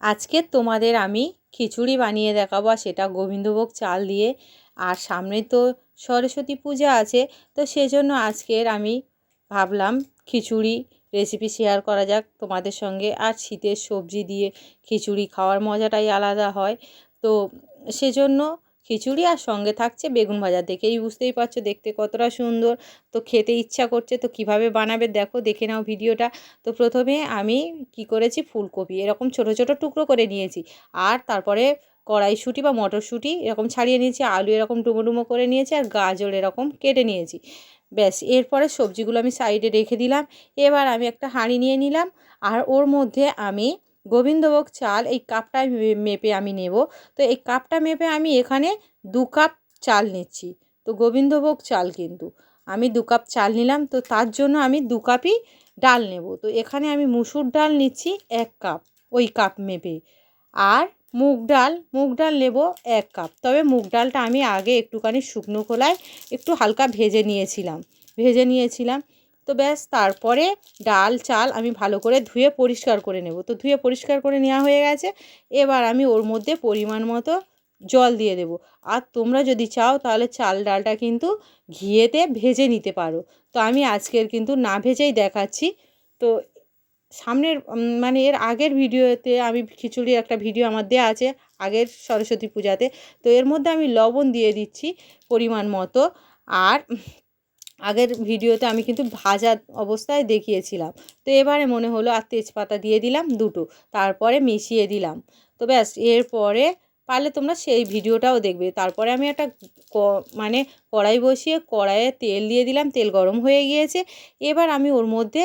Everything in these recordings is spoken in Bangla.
আজকে তোমাদের আমি খিচুড়ি বানিয়ে দেখাবো সেটা গোবিন্দভোগ চাল দিয়ে। আর সামনে তো সরস্বতী পূজা আছে, তো সেজন্য আজকের আমি ভাবলাম খিচুড়ি রেসিপি শেয়ার করা যাক তোমাদের সঙ্গে। আর শীতের সবজি দিয়ে খিচুড়ি খাওয়ার মজাটাই আলাদা হয়। তো সেজন্য খিচুড়ি আর সঙ্গে থাকছে বেগুন ভাজা। দেখেই বুঝতেই পারছ, দেখতে কতটা সুন্দর। তো খেতে ইচ্ছা করছে, তো কীভাবে বানাবে দেখো, দেখে নাও ভিডিওটা। তো প্রথমে আমি কি করেছি, ফুলকপি। এরকম ছোট ছোট টুকরো করে নিয়েছি। আর তারপরে কড়াইশুঁটি বা মটরশুঁটি এরকম ছাড়িয়ে নিয়েছি, আলু এরকম ডুমো ডুমো করে নিয়েছি আর গাজর এরকম কেটে নিয়েছি। ব্যাস, এরপরে সবজিগুলো আমি সাইডে রেখে দিলাম। এবার আমি একটা হাঁড়ি নিয়ে নিলাম। আর ওর মধ্যে আমি গোবিন্দভোগ চাল এই কাপটা মেপে আমি নেব। তো এই কাপটা মেপে আমি এখানে দু কাপ চাল নিচ্ছি। তো গোবিন্দভোগ চাল কিন্তু। আমি দু কাপ চাল নিলাম। তো তার জন্য আমি দু কাপই ডাল নেব। তো এখানে আমি মুসুর ডাল নিচ্ছি এক কাপ ওই কাপ মেপে। আর মুগ ডাল মুগ ডাল নেব এক কাপ। তবে মুগ ডালটা আমি আগে একটুখানি শুকনো খোলায় একটু হালকা ভেজে নিয়েছিলাম। ভেজে নিয়েছিলাম। তো ব্যাস তারপরে ডাল, চাল আমি ভালো করে ধুয়ে পরিষ্কার করে নেব। তো ধুয়ে পরিষ্কার করে নেওয়া হয়ে গেছে। এবার আমি ওর মধ্যে পরিমাণ মতো জল দিয়ে দেব। আর তোমরা যদি চাও তাহলে চাল ডালটা কিন্তু ঘিয়েতে ভেজে নিতে পারো। তো আমি আজকের কিন্তু না ভেজেই দেখাচ্ছি। তো সামনের মানে এর আগের ভিডিওতে আমি খিচুড়ির একটা ভিডিও আমার দেওয়া আছে আগের সরস্বতী পূজাতে। তো এর মধ্যে আমি লবণ দিয়ে দিচ্ছি পরিমাণ মতো। আর আগের ভিডিওতে আমি কিন্তু ভাজা অবস্থায় দেখিয়েছিলাম। তো এবারে মনে হলো, আর তেজপাতা দিয়ে দিলাম দুটো, তারপরে মিশিয়ে দিলাম। তো ব্যাস, এরপরে পারলে তোমরা সেই ভিডিওটাও দেখবে। তারপরে আমি একটা ক মানে কড়াই বসিয়ে কড়াইয়ে তেল দিয়ে দিলাম, তেল গরম হয়ে গিয়েছে। এবার আমি ওর মধ্যে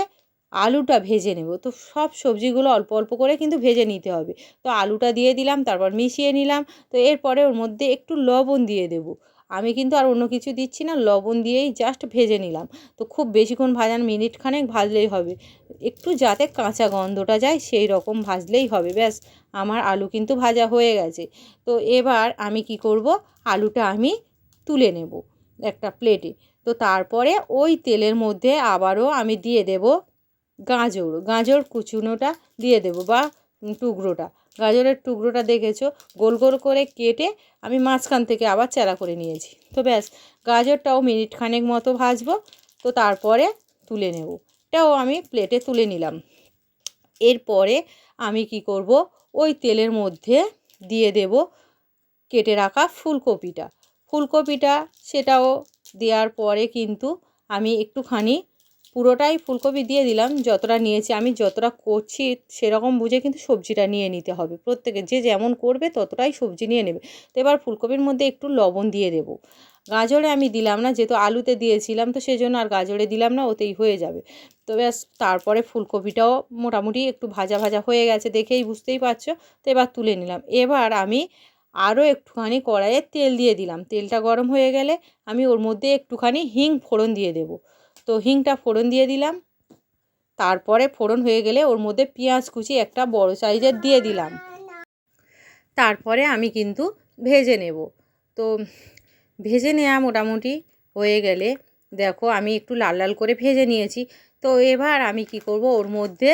আলুটা ভেজে নেব। তো সব সবজিগুলো অল্প অল্প করে কিন্তু ভেজে নিতে হবে। তো আলুটা দিয়ে দিলাম, তারপর মিশিয়ে নিলাম। তো এরপরে ওর মধ্যে একটু লবণ দিয়ে দেবো। আমি কিন্তু আর অন্য কিছু দিচ্ছি না, লবণ দিয়েই জাস্ট ভেজে নিলাম। তো খুব বেশিক্ষণ ভাজান মিনিট খানেক ভাজলেই হবে। একটু যাতে কাঁচা গন্ধটা যায়, সেই রকম ভাজলেই হবে। ব্যাস, আমার আলু কিন্তু ভাজা হয়ে গেছে। তো এবার আমি কি করব? আলুটা আমি তুলে নেব একটা প্লেটে তো তারপরে ওই তেলের মধ্যে আবারও আমি দিয়ে দেব গাজর। গাজর কুচুনোটা দিয়ে দেব বা টুকরোটা। গাজরের টুকরোটা দেখেছ? গোল গোল করে কেটে আমি মাঝখান থেকে আবার চেরা করে নিয়েছি। তো ব্যাস, গাজরটাও মিনিট খানেক মতো ভাজবো, তো তারপরে তুলে নেব। এটাও আমি প্লেটে তুলে নিলাম। এরপরে আমি কি করব? ওই তেলের মধ্যে দিয়ে দেব কেটে রাখা ফুলকপিটা। ফুলকপিটা সেটাও দেওয়ার পরে কিন্তু আমি একটুখানি পুরোটাই ফুলকপি দিয়ে দিলাম, যতটা নিয়েছি আমি, যতটা করছি সেরকম বুঝে কিন্তু সবজিটা নিয়ে নিতে হবে। প্রত্যেকে যে যেমন করবে ততটাই সবজি নিয়ে নেবে। তো এবার ফুলকপির মধ্যে একটু লবণ দিয়ে দেবো। গাজরে আমি দিলাম না, যেহেতু আলুতে দিয়েছিলাম, তো সেজন্য আর গাজরে দিলাম না, ওতেই হয়ে যাবে। তো ব্যাস, তারপরে ফুলকপিটাও মোটামুটি একটু ভাজা ভাজা হয়ে গেছে দেখেই বুঝতেই পারছ। তো এবার তুলে নিলাম। এবার আমি আরও একটুখানি কড়াইয়ে তেল দিয়ে দিলাম। তেলটা গরম হয়ে গেলে আমি ওর মধ্যে একটুখানি হিং ফোড়ন দিয়ে দেবো। তো হিংটা ফোড়ন দিয়ে দিলাম। তারপরে ফোড়ন হয়ে গেলে ওর মধ্যে পেঁয়াজ কুচি একটা বড় সাইজের দিয়ে দিলাম। তারপরে আমি কিন্তু ভেজে নেব। তো ভেজে নেওয়া মোটামুটি হয়ে গেলে দেখো আমি একটু লাল লাল করে ভেজে নিয়েছি। তো এবার আমি কি করব, ওর মধ্যে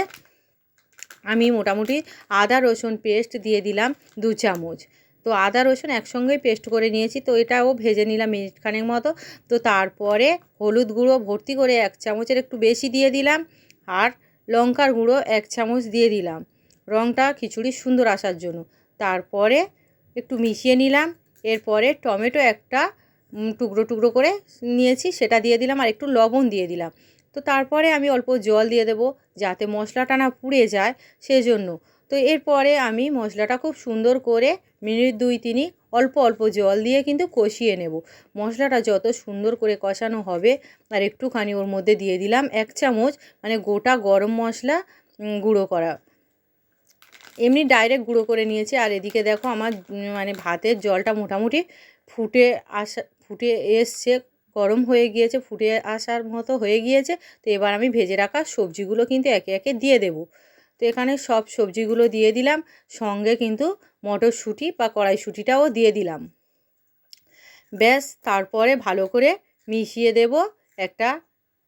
আমি মোটামুটি আদা রসুন পেস্ট দিয়ে দিলাম দু চামচ। তো আদা, রসুন একসঙ্গেই পেস্ট করে নিয়েছি। তো এটাও ভেজে নিলাম মিনিটখানেক মতো। তো তারপরে হলুদ গুঁড়ো ভর্তি করে এক চামচের একটু বেশি দিয়ে দিলাম আর লঙ্কার গুঁড়ো এক চামচ দিয়ে দিলাম। রঙটা খিচুড়ি সুন্দর আসার জন্য। তারপরে একটু মিশিয়ে নিলাম। এরপরে টমেটো একটা টুকরো টুকরো করে নিয়েছি, সেটা দিয়ে দিলাম আর একটু লবণ দিয়ে দিলাম। তো তারপরে আমি অল্প জল দিয়ে দেবো যাতে মশলাটা না পুড়ে যায়, সেজন্য। তো এরপরে আমি মশলাটা খুব সুন্দর করে মিনিট দুই তিনি অল্প অল্প জল দিয়ে কিন্তু কষিয়ে নেব। মশলাটা যত সুন্দর করে কষানো হবে, আর একটুখানি ওর মধ্যে দিয়ে দিলাম এক চামচ মানে গোটা গরম মশলা গুঁড়ো করা। এমনি ডাইরেক্ট গুঁড়ো করে নিয়েছি, আর এদিকে দেখো আমার মানে ভাতের জলটা মোটামুটি ফুটে আসা, ফুটে এসছে, গরম হয়ে গিয়েছে, ফুটে আসার মতো হয়ে গিয়েছে। তো এবার আমি ভেজে রাখা সবজিগুলো কিন্তু একে একে দিয়ে দেবো। তো এখানে সব সবজিগুলো দিয়ে দিলাম। সঙ্গে কিন্তু মটরশুঁটি বা কড়াইশুঁটিটাও দিয়ে দিলাম। ব্যাস, তারপরে ভালো করে মিশিয়ে দেব একটা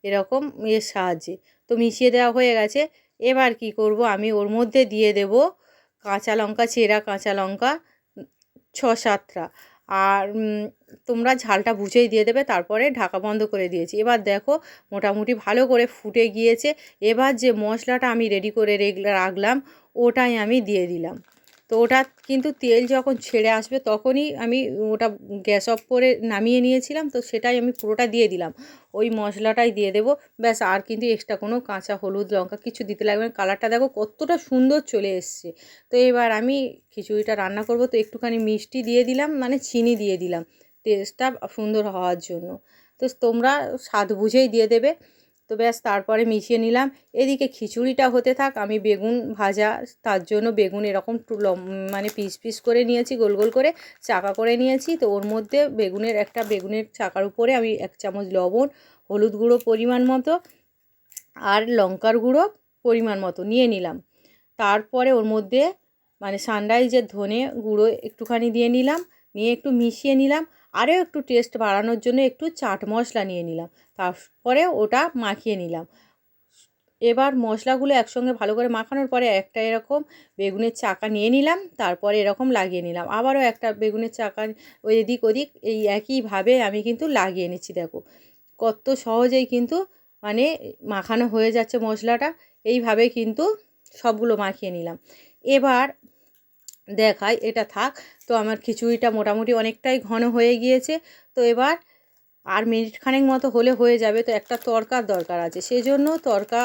এরকম ইয়ের সাহায্যে। তো মিশিয়ে দেওয়া হয়ে গেছে। এবার কি করব? আমি ওর মধ্যে দিয়ে দেব কাঁচা লঙ্কা, চেরা কাঁচা লঙ্কা ছ সাতটা। আর তোমরা ঝালটা বুঝেই দিয়ে দেবে, তারপরে ঢাকা বন্ধ করে দিয়েছি। এবার দেখো মোটামুটি ভালো করে ফুটে গিয়েছে। এবার যে মশলাটা আমি রেডি করে রাখলাম, ওটাই আমি দিয়ে দিলাম। তো ওটা কিন্তু তেল যখন ছেড়ে আসবে তখনই আমি ওটা গ্যাস অফ করে নামিয়ে নিয়েছিলাম, তো সেটাই আমি পুরোটা দিয়ে দিলাম। ওই মশলাটাই দিয়ে দেবো। ব্যাস, আর কিন্তু এক্সট্রা কোনো কাঁচা, হলুদ লঙ্কা কিছু দিতে লাগবে না। কালারটা দেখো কতটা সুন্দর চলে এসছে। তো এবার আমি খিচুড়িটা রান্না করব। তো একটুখানি মিষ্টি দিয়ে দিলাম মানে চিনি দিয়ে দিলাম। টেস্টটা সুন্দর হওয়ার জন্য। তো তোমরা স্বাদ বুঝেই দিয়ে দেবে। তো ব্যাস, তারপরে মিশিয়ে নিলাম। এদিকে খিচুড়িটা হতে থাক। আমি বেগুন ভাজা, তার জন্য বেগুন এরকম মানে পিস পিস করে নিয়েছি, গোল গোল করে চাকা করে নিয়েছি। তো ওর মধ্যে বেগুনের একটা, বেগুনের চাকার উপরে আমি এক চামচ লবণ, হলুদ গুঁড়ো পরিমাণ মতো আর লঙ্কার গুঁড়ো পরিমাণ মতো নিয়ে নিলাম। তারপরে ওর মধ্যে মানে সানরাইজের ধনে গুঁড়ো একটুখানি দিয়ে নিলাম। নিয়ে একটু মিশিয়ে নিলাম। আরও একটু টেস্ট বাড়ানোর জন্য একটু চাট মশলা নিয়ে নিলাম। তারপরে ওটা মাখিয়ে নিলাম। এবার মশলাগুলো একসঙ্গে ভালো করে মাখানোর পরে একটা এরকম বেগুনের চাকা নিয়ে নিলাম, তারপরে এরকম লাগিয়ে নিলাম। আবারও একটা বেগুনের চাকা ওই এদিক ওদিক এই একইভাবে আমি কিন্তু লাগিয়ে নিচ্ছি, দেখো। কত সহজেই কিন্তু মানে মাখানো হয়ে যাচ্ছে মশলাটা। এইভাবে কিন্তু সবগুলো মাখিয়ে নিলাম। এবার দেখাই এটা থাক। তো আমার খিচুড়িটা মোটামুটি অনেকটাই ঘন হয়ে গিয়েছে। তো এবার আর মিনিট খানেক মতো হলে হয়ে যাবে। তো একটা তরকার দরকার আছে। সেজন্য তরকা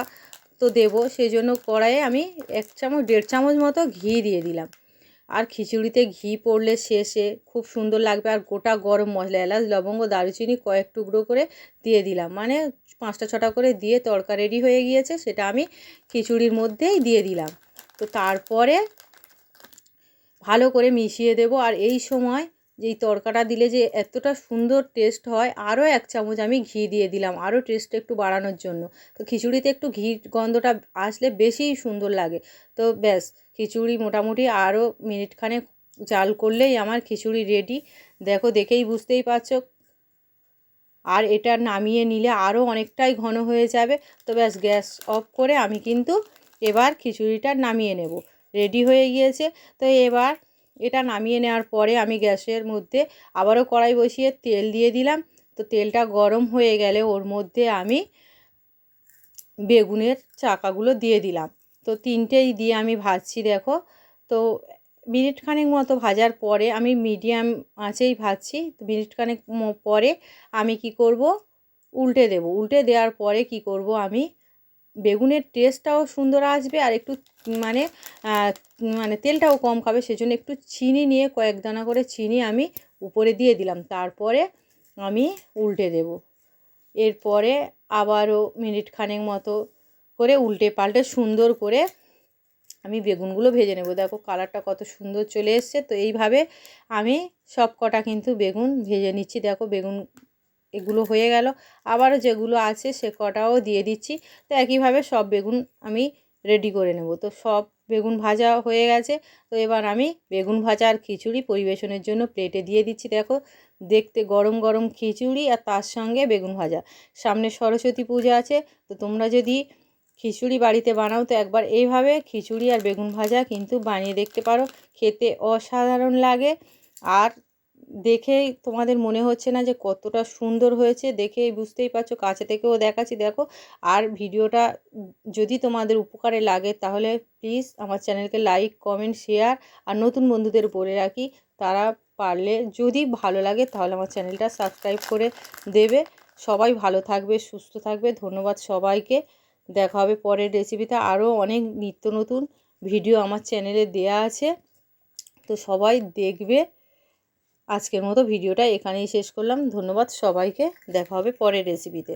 তো দেবো। সেই জন্য কড়াইয়ে আমি এক চামচ, দেড় চামচ মতো ঘি দিয়ে দিলাম। আর খিচুড়িতে ঘি পড়লে শেষে খুব সুন্দর লাগবে। আর গোটা গরম মশলা, এলাচ, লবঙ্গ, দারুচিনি কয়েক টুকরো করে দিয়ে দিলাম। মানে পাঁচটা, ছটা করে দিয়ে তরকা রেডি হয়ে গিয়েছে। সেটা আমি খিচুড়ির মধ্যেই দিয়ে দিলাম। তো তারপরে ভালো করে মিশিয়ে দেবো। আর এই সময় যেই তড়কাটা দিলে যে এতটা সুন্দর টেস্ট হয়, আরও এক চামচ আমি ঘি দিয়ে দিলাম। আরও টেস্টটা একটু বাড়ানোর জন্য। তো খিচুড়িতে একটু ঘি গন্ধটা আসলে বেশিই সুন্দর লাগে। তো ব্যাস, খিচুড়ি মোটামুটি আরও মিনিটখানেক জাল করলেই আমার খিচুড়ি রেডি দেখো, দেখেই বুঝতেই পারছ। আর এটা নামিয়ে নিলে আরও অনেকটাই ঘন হয়ে যাবে। তো ব্যাস, গ্যাস অফ করে আমি কিন্তু এবার খিচুড়িটা নামিয়ে নেব। রেডি হয়ে গিয়েছে। তো এবার এটা নামিয়ে নেওয়ার পরে আমি গ্যাসের মধ্যে আবারও কড়াই বসিয়ে তেল দিয়ে দিলাম। তো তেলটা গরম হয়ে গেলে ওর মধ্যে আমি বেগুনের চাকাগুলো দিয়ে দিলাম। তো তিনটেই দিয়ে আমি ভাজছি, দেখো। তো মিনিট খানেক মতো ভাজার পরে আমি মিডিয়াম আঁচেই ভাজছি। তো মিনিট খানেক পরে আমি কি করব? উল্টে দেব। উল্টে দেওয়ার পরে কি করব আমি? বেগুনের টেস্টটাও সুন্দর আসবে আর একটু মানে মানে তেলটাও কম খাবে, সেজন্য একটু চিনি নিয়ে কয়েক দানা করে চিনি আমি উপরে দিয়ে দিলাম। তারপরে আমি উল্টে দেব। এরপরে আবারও মিনিট খানেক মতো করে উল্টে পাল্টে সুন্দর করে আমি বেগুনগুলো ভেজে নেব। দেখো কালারটা কত সুন্দর চলে এসছে। তো এইভাবে আমি সব কটা কিন্তু বেগুন ভেজে নিচ্ছি। দেখো বেগুন এগুলো হয়ে গেল। আবারও যেগুলো আছে সে কটাও দিয়ে দিচ্ছি। তো একইভাবে সব বেগুন আমি রেডি করে নেব। তো সব বেগুন ভাজা হয়ে গেছে। তো এবার আমি বেগুন ভাজা আর খিচুড়ি পরিবেশনের জন্য প্লেটে দিয়ে দিচ্ছি। দেখো, দেখতে গরম গরম খিচুড়ি আর তার সঙ্গে বেগুন ভাজা। সামনে সরস্বতী পূজা আছে। তো তোমরা যদি খিচুড়ি বাড়িতে বানাও, তো একবার এইভাবে খিচুড়ি আর বেগুন ভাজা কিন্তু বানিয়ে দেখতে পারো। খেতে অসাধারণ লাগে। আর দেখেই তোমাদের মনে হচ্ছে না যে কতটা সুন্দর হয়েছে, দেখেই বুঝতেই পারছ, কাছে থেকেও দেখাচ্ছি। দেখো, আর ভিডিওটা যদি তোমাদের উপকারে লাগে, তাহলে প্লিজ আমার চ্যানেলকে লাইক কমেন্ট শেয়ার আর নতুন বন্ধুদের বলে রাখি। তারা পারলে যদি ভালো লাগে, তাহলে আমার চ্যানেলটা সাবস্ক্রাইব করে দেবে। সবাই ভালো থাকবে, সুস্থ থাকবে। ধন্যবাদ সবাইকে। দেখা হবে পরের রেসিপিতে আরও অনেক নিত্য নতুন ভিডিও আমার চ্যানেলে দেয়া আছে। তো সবাই দেখবে। আজকের মতো ভিডিওটা এখানেই শেষ করলাম। ধন্যবাদ সবাইকে। দেখা হবে পরের রেসিপিতে